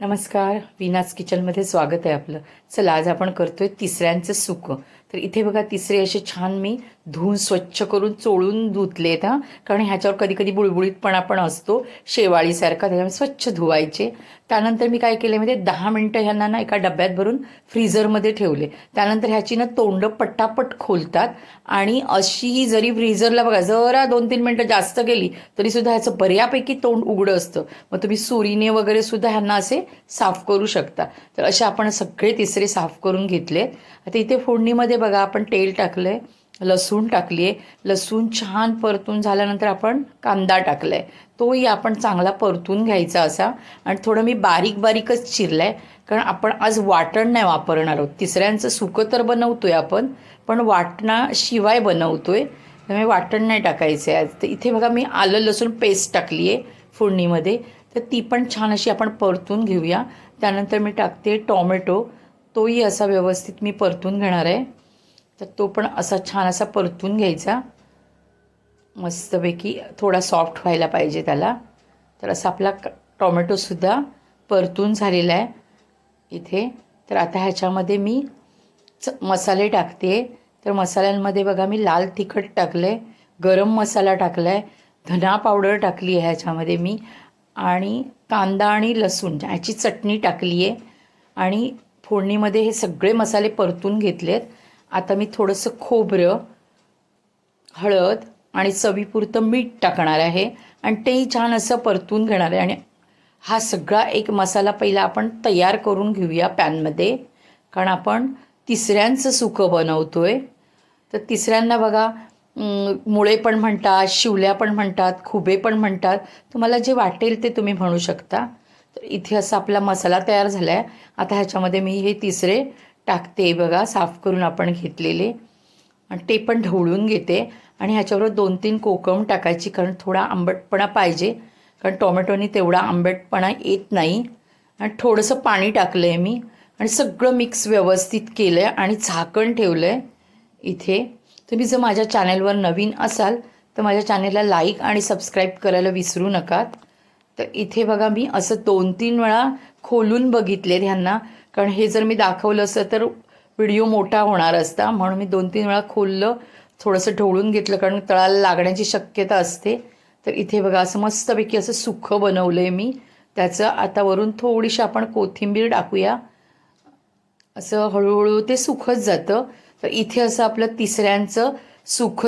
नमस्कार. विनाज किचनमध्ये स्वागत आहे आपलं. चला आज आपण करतोय तिसऱ्यांचं सुकं. तर इथे बघा तिसरे असे छान मी धुवून स्वच्छ करून चोळून धुतलेत हां. कारण ह्याच्यावर कधी कधी बुळबुळीतपणा पण असतो शेवाळीसारखा त्याच्यामुळे स्वच्छ धुवायचे. त्यानंतर मी काय केले म्हणजे दहा मिनटं ह्यांना ना एका डब्यात भरून फ्रीझरमध्ये ठेवले. त्यानंतर ह्याची ना तोंड पट्टापट खोलतात आणि अशी जरी फ्रीझरला बघा जरा दोन तीन मिनटं जास्त गेली तरी सुद्धा ह्याचं बऱ्यापैकी तोंड उघडं असतं. मग तुम्ही सुरीने वगैरे सुद्धा ह्यांना असे साफ करू शकता. तर असे आपण सगळे तिसरे साफ करून घेतले आता इथे फोडणीमध्ये बघा आपण तेल टाकलंय लसूण टाकली आहे लसूण छान परतून झाल्यानंतर आपण कांदा टाकला आहे तोही आपण चांगला परतून घ्यायचा असा. आणि थोडं मी बारीक बारीकच चिरलं आहे कारण आपण आज वाटण नाही वापरणार आहोत. तिसऱ्यांचं सुकं तर बनवतोय आपण पण वाटणाशिवाय बनवतोय. त्यामुळे वाटण नाही टाकायचं आहे आज. तर इथे बघा मी आलं लसूण पेस्ट टाकली आहे फोडणीमध्ये. तर ती पण छान अशी आपण परतून घेऊया. त्यानंतर मी टाकते टॉमॅटो. तोही असा व्यवस्थित मी परतून घेणार आहे. तर तो पण असा छान असा परतून घ्यायचा. मस्तपैकी थोडा सॉफ्ट व्हायला पाहिजे त्याला. तर असा आपला टॉमॅटोसुद्धा परतून झालेला आहे इथे. तर आता ह्याच्यामध्ये मी च मसाले टाकते. तर मसाल्यांमध्ये बघा मी लाल तिखट टाकलं आहे गरम मसाला टाकला आहे धना पावडर टाकली आहे ह्याच्यामध्ये मी आणि कांदा आणि लसूण ह्याची चटणी टाकली आहे आणि फोडणीमध्ये हे सगळे मसाले परतून घेतले आहेत आता मी थोडंसं खोबरं हळद आणि चवीपुरतं मीठ टाकणार आहे आणि तेही छान असं परतून घेणार आहे. आणि हा सगळा एक मसाला पहिला आपण तयार करून घेऊया पॅनमध्ये कारण आपण तिसऱ्यांचं सुकं आहे तर तिसऱ्यांना बघा मुळे पण म्हणतात शिवल्या पण म्हणतात खुबे पण म्हणतात. तुम्हाला जे वाटेल ते तुम्ही म्हणू शकता. तर इथे असा आपला मसाला तयार झाला आहे आता ह्याच्यामध्ये मी हे तिसरे टाकते बघा साफ करून आपण घेतलेले. आणि ते पण ढवळून घेते. आणि ह्याच्याबरोबर दोन तीन कोकम टाकायची कारण थोडा आंबटपणा पाहिजे. कारण टोमॅटोनी तेवढा आंबटपणा येत नाही. आणि थोडंसं पाणी टाकलं आहे मी. आणि सगळं मिक्स व्यवस्थित केलं आहे आणि झाकण ठेवलं आहे इथे. तुम्ही जर माझ्या चॅनेलवर नवीन असाल तर माझ्या चॅनलला लाईक आणि सबस्क्राईब करायला विसरू नका तर इथे बघा मी असं दोन तीन वेळा खोलून बघितले ह्यांना. कारण हे जर मी दाखवलं असतं तर व्हिडिओ मोठा होणार असता. म्हणून मी दोन तीन वेळा खोललं थोडंसं ढवळून घेतलं. कारण तळाला लागण्याची शक्यता असते. तर इथे बघा असं मस्तपैकी असं सुखं बनवलं आहे मी. त्याचं आता वरून थोडीशी आपण कोथिंबीर टाकूया. असं हळूहळू ते सुखत जातं. तर इथे असं आपलं तिसऱ्यांचं सुख